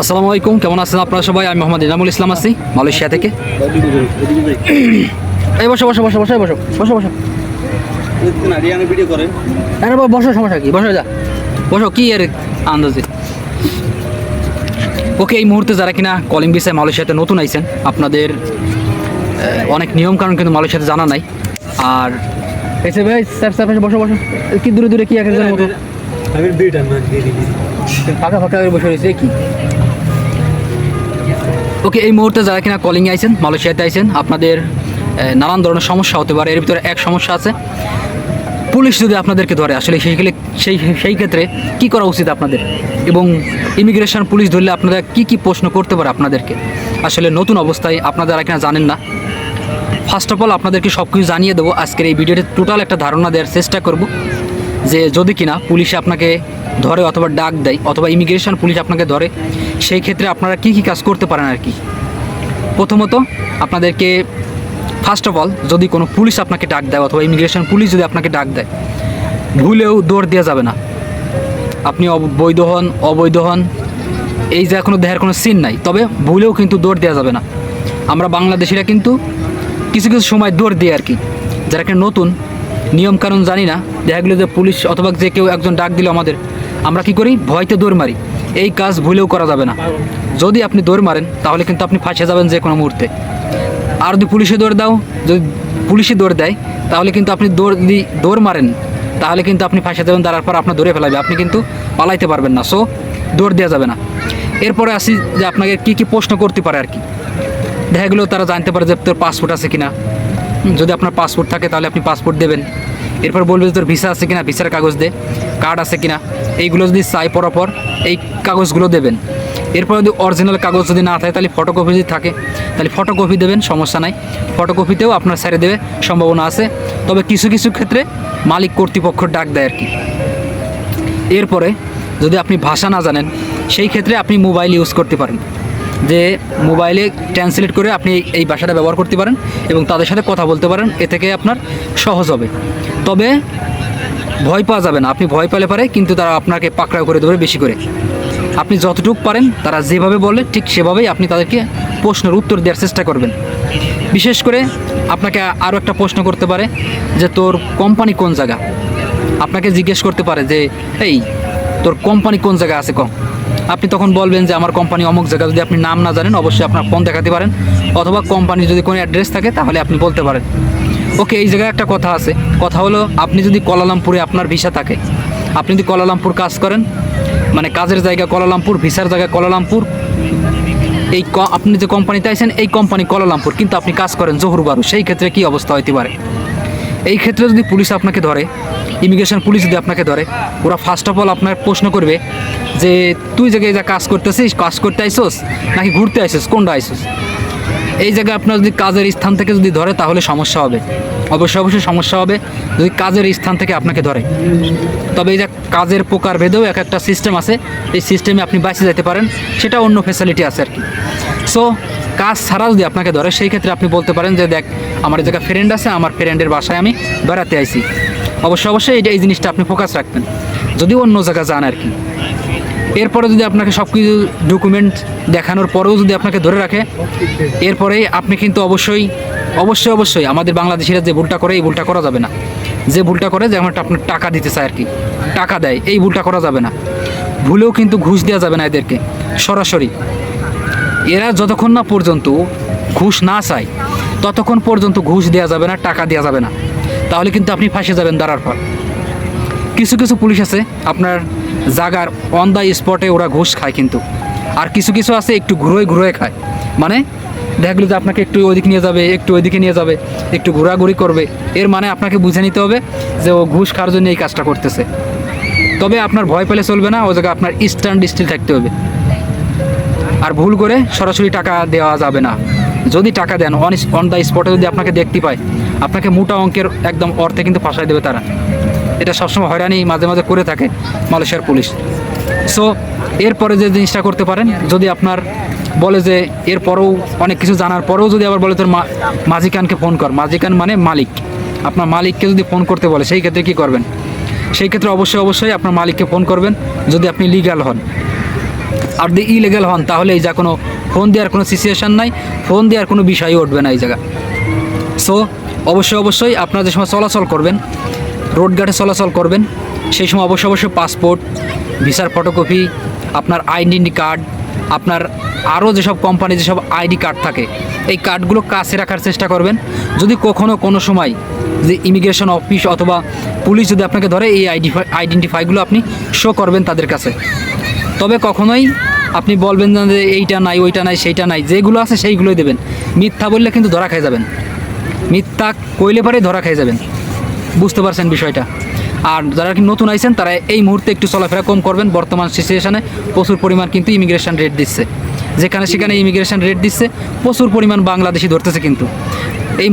আসসালামু আলাইকুম কেমন আছেন আপনারা সবাই? আমি মোহাম্মদ ইনামুল ইসলাম আছি মালয়েশিয়া থেকে। এই বসো বসো বসো বসো বসো বসো বসো। আরে বসো সমস্যা কি? বসো যা। বসো কি এর আন্দাজে? ওকে এই মুহূর্তে যারা কিনা কলিং ভিসায় মালয়েশিয়াতে নতুন আইছেন আপনাদের অনেক নিয়ম কারণ কিন্তু মালয়েশিয়াতে জানা নাই। আর এসে ভাই স্যার স্যার বসো বসো। কি দূরে দূরে কি এক একজনের মতো? আমি ফাঁকা ফাঁকা বসে রয়েছে কি? ওকে, এই মুহূর্তে যারা কিনা কলিং আইছেন, মালয়েশিয়াতে আইছেন, আপনাদের নানান ধরনের সমস্যা হতে পারে। এর ভিতরে এক সমস্যা আছে। পুলিশ যদি আপনাদেরকে ধরে, আসলে সেই সেই সেই ক্ষেত্রে কি করা উচিত আপনাদের? এবং ইমিগ্রেশন পুলিশ ধরলে আপনারা কি কি প্রশ্ন করতে পারে আপনাদেরকে? আসলে নতুন অবস্থায় আপনারা কিনা জানেন না ফার্স্ট অফ অল আপনাদেরকে সব কিছু জানিয়ে দেবো। আজকের এই ভিডিওতে টোটাল একটা ধারণা দেওয়ার চেষ্টা করব যে যদি কিনা পুলিশে আপনাকে ধরে অথবা ডাক দেয়, অথবা ইমিগ্রেশন পুলিশ আপনাকে ধরে, সেই ক্ষেত্রে আপনারা কি কি কাজ করতে পারেন আর কি? প্রথমত আপনাদেরকে ফার্স্ট অফ অল যদি কোনো পুলিশ আপনাকে ডাক দেয়, অথবা ইমিগ্রেশন পুলিশ যদি আপনাকে ডাক দেয়, ভুলেও দৌড় দেওয়া যাবে না। আপনি অব- বৈধ হন, অবৈধ হন, এই যে কোনো দেহের কোনো সিন নাই, তবে ভুলেও কিন্তু দৌড় দেওয়া যাবে না। আমরা বাংলাদেশিরা কিন্তু কিছু কিছু সময় দৌড় দিই আর কি। যারা নতুন, নিয়মকানুন জানি না, দেখা গেলো যে পুলিশ অথবা যে কেউ একজন ডাক দিল আমাদের আমরা কি করি? ভয়তে দৌড় মারি। এই কাজ ভুলেও করা যাবে না। যদি আপনি দৌড় মারেন, তাহলে কিন্তু আপনি ফাঁসে যাবেন যে কোনো মুহূর্তে। আর যদি পুলিশে দৌড় দাও, যদি পুলিশে দৌড় দেয়, তাহলে কিন্তু আপনি দৌড় যদি দৌড় মারেন। তাহলে কিন্তু আপনি ফাঁসে যাবেন তার পর আপনার দৌড়ে ফেলাবে। আপনি কিন্তু পালাইতে পারবেন না। সো দৌড় দেওয়া যাবে না। এরপরে আসি যে আপনাকে কি কি প্রশ্ন করতে পারে আর কি। দেখা গেলো তারা জানতে পারে যে তোর পাসপোর্ট আছে কিনা। যদি আপনার পাসপোর্ট থাকে, তাহলে আপনি পাসপোর্ট দেবেন। এরপর বলবে যে তোর ভিসা আছে কিনা, ভিসার কাগজ দে কার্ড আছে কিনা, এইগুলো যদি চাই পরাপর, এই কাগজগুলো দেবেন। এরপর যদি অরিজিনাল কাগজ যদি না থাকে, তাহলে ফটোকপি যদি থাকে, তাহলে ফটোকপি দেবেন, সমস্যা নাই। ফটোকপিতেও আপনার ছেড়ে দেবে, সম্ভাবনা আছে। তবে কিছু কিছু ক্ষেত্রে মালিক কর্তৃপক্ষ ডাক দেয় আর কি এরপরে যদি আপনি ভাষা না জানেন, সেই ক্ষেত্রে আপনি মোবাইল ইউজ করতে পারেন। যে মোবাইলে ট্রান্সলেট করে আপনি এই- ভাষাটা ব্যবহার করতে পারেন এবং তাদের সাথে কথা বলতে পারেন, এ থেকে আপনার সহজ হবে। তবে ভয় পাওয়া যাবে না, আপনি ভয় পেলে পারে কিন্তু তারা আপনাকে পাকড়াও করে দেবে বেশি করে। আপনি যতটুকু পারেন, তারা যেভাবে বলে ঠিক সেভাবেই আপনি তাদেরকে প্রশ্নের উত্তর দেওয়ার চেষ্টা করবেন। বিশেষ করে আপনাকে আরও একটা প্রশ্ন করতে পারে যে, তোর কোম্পানি কোন জায়গা? আপনাকে জিজ্ঞেস করতে পারে যে, এই, তোর কোম্পানি কোন জায়গায় আছে কম আপনি তখন বলবেন যে আমার কোম্পানি অমুক জায়গা যদি আপনি নাম না জানেন, অবশ্যই আপনার ফোন দেখাতে পারেন। অথবা কোম্পানি যদি কোনো অ্যাড্রেস থাকে, তাহলে আপনি বলতে পারেন। ওকে, এই জায়গায় একটা কথা আছে। কথা হলো, আপনি যদি কলালামপুরে আপনার ভিসা থাকে, আপনি যদি কলালামপুর কাজ করেন মানে কাজের জায়গা কলালামপুর, ভিসার জায়গা কলালামপুর, এই আপনি যে কোম্পানিতে আছেন, এই কোম্পানি কলালামপুর, কিন্তু আপনি কাজ করেন জহুরবারু। সেই ক্ষেত্রে কি অবস্থা হতে পারে? এই ক্ষেত্রে যদি পুলিশ আপনাকে ধরে ইমিগ্রেশন পুলিশ যদি আপনাকে ধরে, ওরা ফার্স্ট অফ অল আপনার প্রশ্ন করবে যে, তুই জায়গায় যা কাজ করতেছিস, কাজ করতে আইসোস? নাকি ঘুরতে আইসোস? কোনটা আইসোস? এই জায়গায় আপনার যদি কাজের স্থান থেকে যদি ধরে, তাহলে সমস্যা হবে। অবশ্যই অবশ্যই সমস্যা হবে। যদি কাজের স্থান থেকে আপনাকে ধরে। তবে এই যে কাজের প্রকার ভেদেও এক একটা সিস্টেম আছে। এই সিস্টেমে আপনি বাঁচে যেতে পারেন। সেটা অন্য ফেসিলিটি আছে আর কি। সো কাজ ছাড়া যদি আপনাকে ধরে, সেই ক্ষেত্রে আপনি বলতে পারেন যে, দেখ, আমার জায়গায় ফ্রেন্ড আছে, আমার ফ্রেন্ডের বাসায় আমি বেড়াতে আইছি। অবশ্যই অবশ্যই এটা, এই জিনিসটা আপনি ফোকাস রাখবেন, যদি অন্য জায়গা যান আর কি। এরপরে যদি আপনাকে সব কিছু ডকুমেন্ট দেখানোর পরেও যদি আপনাকে ধরে রাখে এরপরে আপনি কিন্তু অবশ্যই অবশ্যই অবশ্যই আমাদের বাংলাদেশিরা যে ভুলটা করে, এই ভুলটা করা যাবে না। যে ভুলটা করে, যেমন আপনার টাকা দিতে চায় আর কি, টাকা দেয়, এই ভুলটা করা যাবে না। ভুলেও কিন্তু ঘুষ দেওয়া যাবে না এদেরকে, সরাসরি। এরা যতক্ষণ না পর্যন্ত ঘুষ না চায়, ততক্ষণ পর্যন্ত ঘুষ দেওয়া যাবে না, টাকা দেওয়া যাবে না। তাহলে কিন্তু আপনি ফাঁসে যাবেন দাঁড়ার পর। কিছু কিছু পুলিশ আছে, আপনার জাগার অন দ্য স্পটে ওরা ঘুষ খায় কিন্তু। আর কিছু কিছু আছে, একটু ঘুরোয় ঘুরোয় খায়। মানে দেখা যে আপনাকে একটু ওইদিকে নিয়ে যাবে, একটু ওইদিকে নিয়ে যাবে, একটু ঘোরাঘুরি করবে। এর মানে আপনাকে বুঝে নিতে হবে যে ও ঘুষ খাওয়ার জন্য এই কাজটা করতেছে। তবে আপনার ভয় পেলে চলবে না, ও জায়গায় আপনার স্ট্যান্ড স্টিল থাকতে হবে। আর ভুল করে সরাসরি টাকা দেওয়া যাবে না। যদি টাকা দেন অন অন দ্য স্পটে যদি আপনাকে দেখতে পায়, আপনাকে মোটা অঙ্কের একদম অর্থে কিন্তু ফাঁসাই দেবে তারা। এটা সবসময় হয়রানি মাঝে মাঝে করে থাকে মালয়েশিয়ার পুলিশ। সো এরপরে যে জিনিসটা করতে পারেন, যদি আপনার বলে যে এরপরেও অনেক কিছু জানার পরেও যদি আবার বলে তোর মা- মাজিকানকে ফোন কর মাজিকান মানে মালিক। আপনার মালিককে যদি ফোন করতে বলে, সেই ক্ষেত্রে কী করবেন? সেই ক্ষেত্রে অবশ্যই অবশ্যই আপনার মালিককে ফোন করবেন, যদি আপনি লিগ্যাল হন। আর যদি ইলিগাল হন, তাহলে এই যা কোনো ফোন দেওয়ার কোনো সিচুয়েশান নাই ফোন দেওয়ার কোনো বিষয়ই উঠবে না এই জায়গা। সো অবশ্যই অবশ্যই আপনারা যে সময় চলাচল করবেন রোড ঘাটে চলাচল করবেন, সেই সময় অবশ্যই অবশ্যই পাসপোর্ট ভিসার ফটোকপি আপনার আইডেন্টি কার্ড আপনার আরও যেসব কোম্পানি যেসব আইডি কার্ড থাকে, এই কার্ডগুলো কাছে রাখার চেষ্টা করবেন। যদি কখনও কোনো সময় যে ইমিগ্রেশন অফিস অথবা পুলিশ যদি আপনাকে ধরে, এই আইডি আইডেন্টিফাইগুলো আপনি শো করবেন তাদের কাছে। তবে কখনোই আপনি বলবেন না যে এইটা নাই, ওইটা নাই, সেইটা নাই, যেগুলো আছে সেইগুলোই দেবেন। মিথ্যা বললে কিন্তু ধরা খেয়ে যাবেন। মিথ্যা কইলে পরে ধরা খেয়ে যাবেন। বুঝতে পারছেন বিষয়টা? আর যারা কি নতুন আইছেন, তারা এই মুহূর্তে একটু চলাফেরা কম করবেন। বর্তমান সিচুয়েশনে প্রচুর পরিমাণ কিন্তু ইমিগ্রেশন রেট দিচ্ছে। যেখানে সেখানে ইমিগ্রেশন রেট দিচ্ছে, প্রচুর পরিমাণ বাংলাদেশি ধরতেছে কিন্তু। এই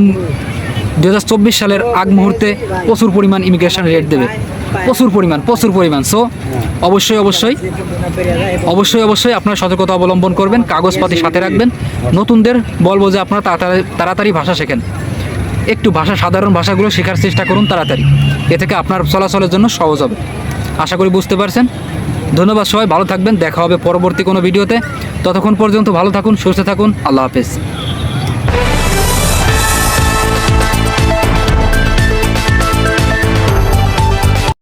দু হাজার চব্বিশ সালের আগ মুহূর্তে প্রচুর পরিমাণ ইমিগ্রেশন রেট দেবে। প্রচুর পরিমাণ প্রচুর পরিমাণ। সো অবশ্যই অবশ্যই। অবশ্যই অবশ্যই আপনারা সতর্কতা অবলম্বন করবেন কাগজপাতি সাথে রাখবেন। নতুনদের বলব যে আপনারা তাড়াতাড়ি তাড়াতাড়ি ভাষা শেখেন। একটু ভাষা সাধারণ ভাষাগুলো শেখার চেষ্টা করুন তাড়াতাড়ি। এ থেকে আপনার চলাচলের জন্য সহজ হবে। আশা করি বুঝতে পারছেন। ধন্যবাদ সবাই ভালো থাকবেন। দেখা হবে পরবর্তী কোনো ভিডিওতে। ততক্ষণ পর্যন্ত ভালো থাকুন সুস্থ থাকুন। আল্লাহ হাফেজ।